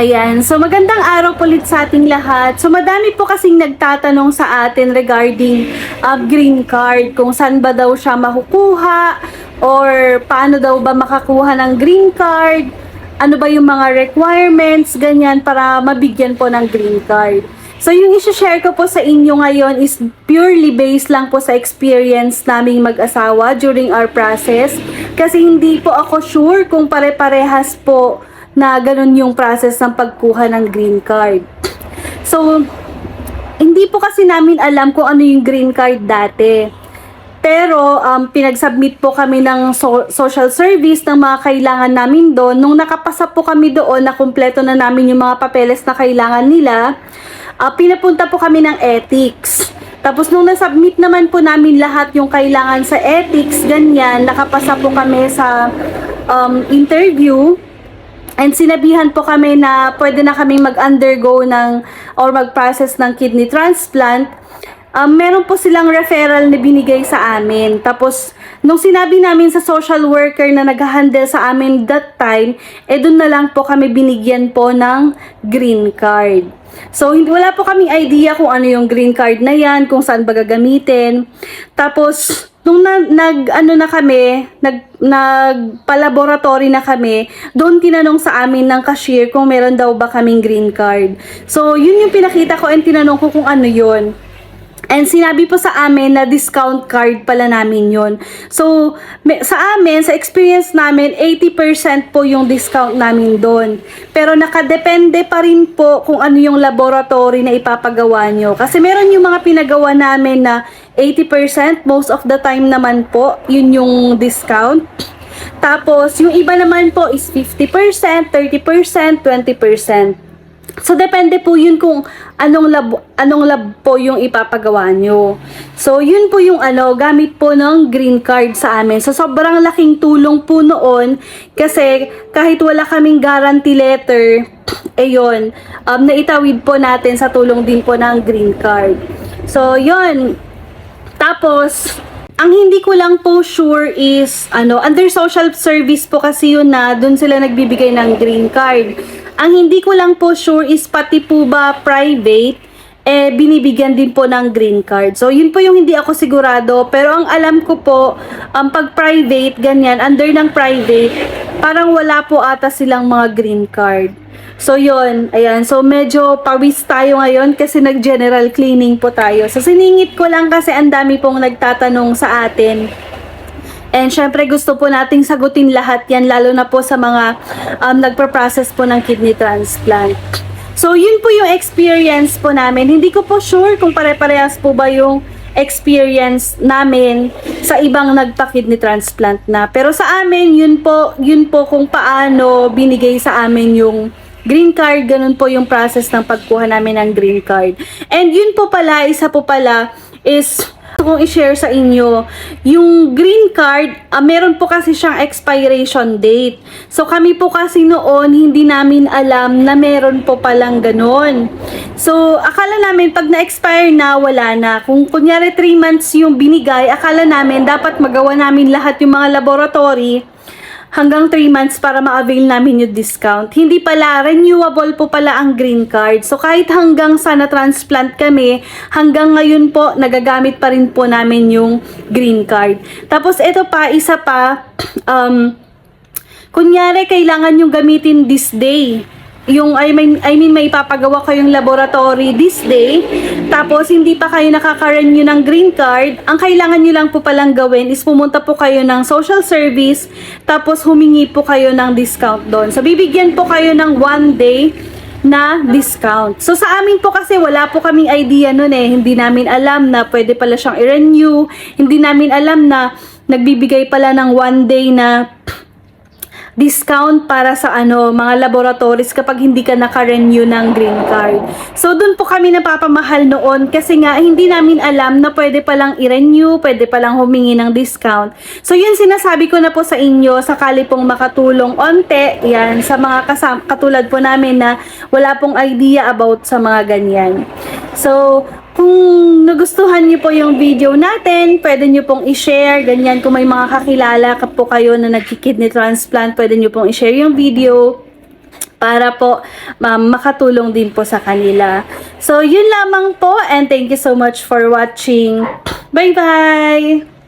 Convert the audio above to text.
Ayan, so magandang araw po ulit sa ating lahat. So madami po kasing nagtatanong sa atin regarding uh, green card, kung saan ba daw siya makukuha or paano daw ba makakuha ng green card, ano ba yung mga requirements, ganyan para mabigyan po ng green card. So yung isi-share ko po sa inyo ngayon is purely based lang po sa experience naming mag-asawa during our process. Kasi hindi po ako sure kung pare-parehas po na ganun yung process ng pagkuha ng green card. So, hindi po kasi namin alam kung ano yung green card dati. Pero, um, pinag-submit po kami ng so- social service ng mga kailangan namin doon. Nung nakapasa po kami doon, na kumpleto na namin yung mga papeles na kailangan nila, uh, pinapunta po kami ng ethics. Tapos nung nasubmit naman po namin lahat yung kailangan sa ethics, ganyan, nakapasa po kami sa um, interview. And sinabihan po kami na pwede na kaming mag-undergo ng or mag-process ng kidney transplant. Um, meron po silang referral na binigay sa amin. Tapos, nung sinabi namin sa social worker na nag-handle sa amin that time, eh doon na lang po kami binigyan po ng green card. So, hindi, wala po kaming idea kung ano yung green card na yan, kung saan ba gagamitin. Tapos, nung na, nag ano na kami, nag nagpa-laboratory na kami, doon tinanong sa amin ng cashier kung meron daw ba kaming green card. So, yun yung pinakita ko and tinanong ko kung ano yun. And sinabi po sa amin na discount card pala namin yon. So, sa amin, sa experience namin, 80% po yung discount namin doon. Pero nakadepende pa rin po kung ano yung laboratory na ipapagawa nyo. Kasi meron yung mga pinagawa namin na 80%, most of the time naman po, yun yung discount. Tapos, yung iba naman po is 50%, 30%, 20%. So, depende po yun kung anong lab, anong lab po yung ipapagawa nyo. So, yun po yung ano, gamit po ng green card sa amin. So, sobrang laking tulong po noon kasi kahit wala kaming guarantee letter, ayun, um, naitawid po natin sa tulong din po ng green card. So, yun. Tapos, ang hindi ko lang po sure is, ano, under social service po kasi yun na doon sila nagbibigay ng green card. Ang hindi ko lang po sure is pati po ba private, eh, binibigyan din po ng green card. So, yun po yung hindi ako sigurado. Pero ang alam ko po, ang um, pag private, ganyan, under ng private, parang wala po ata silang mga green card. So, yun. Ayan. So, medyo pawis tayo ngayon kasi nag-general cleaning po tayo. So, siningit ko lang kasi ang dami pong nagtatanong sa atin. And syempre gusto po nating sagutin lahat yan lalo na po sa mga um, nagpa-process po ng kidney transplant. So yun po yung experience po namin. Hindi ko po sure kung pare-parehas po ba yung experience namin sa ibang nagpa-kidney transplant na. Pero sa amin, yun po, yun po kung paano binigay sa amin yung green card, ganun po yung process ng pagkuha namin ng green card. And yun po pala, isa po pala is gusto kong i-share sa inyo, yung green card, uh, meron po kasi siyang expiration date. So kami po kasi noon, hindi namin alam na meron po palang ganun. So akala namin pag na-expire na, wala na. Kung kunyari 3 months yung binigay, akala namin dapat magawa namin lahat yung mga laboratory hanggang 3 months para ma-avail namin yung discount. Hindi pala, renewable po pala ang green card. So kahit hanggang sa na-transplant kami, hanggang ngayon po, nagagamit pa rin po namin yung green card. Tapos ito pa, isa pa, um, kunyari kailangan yung gamitin this day yung I mean, I mean may ipapagawa kayong laboratory this day tapos hindi pa kayo nakaka-renew ng green card ang kailangan nyo lang po palang gawin is pumunta po kayo ng social service tapos humingi po kayo ng discount doon so bibigyan po kayo ng one day na discount. So sa amin po kasi wala po kaming idea noon eh. Hindi namin alam na pwede pala siyang i-renew. Hindi namin alam na nagbibigay pala ng one day na discount para sa ano mga laboratories kapag hindi ka naka-renew ng green card. So doon po kami napapamahal noon kasi nga hindi namin alam na pwede palang i-renew, pwede palang humingi ng discount. So yun sinasabi ko na po sa inyo sakali pong makatulong onte yan sa mga kasam katulad po namin na wala pong idea about sa mga ganyan. So kung nagustuhan niyo po yung video natin, pwede niyo pong i-share, ganyan. Kung may mga kakilala ka po kayo na nagkikidney transplant, pwede niyo pong i-share yung video. para po ma- makatulong din po sa kanila. So, yun lamang po and thank you so much for watching. Bye-bye!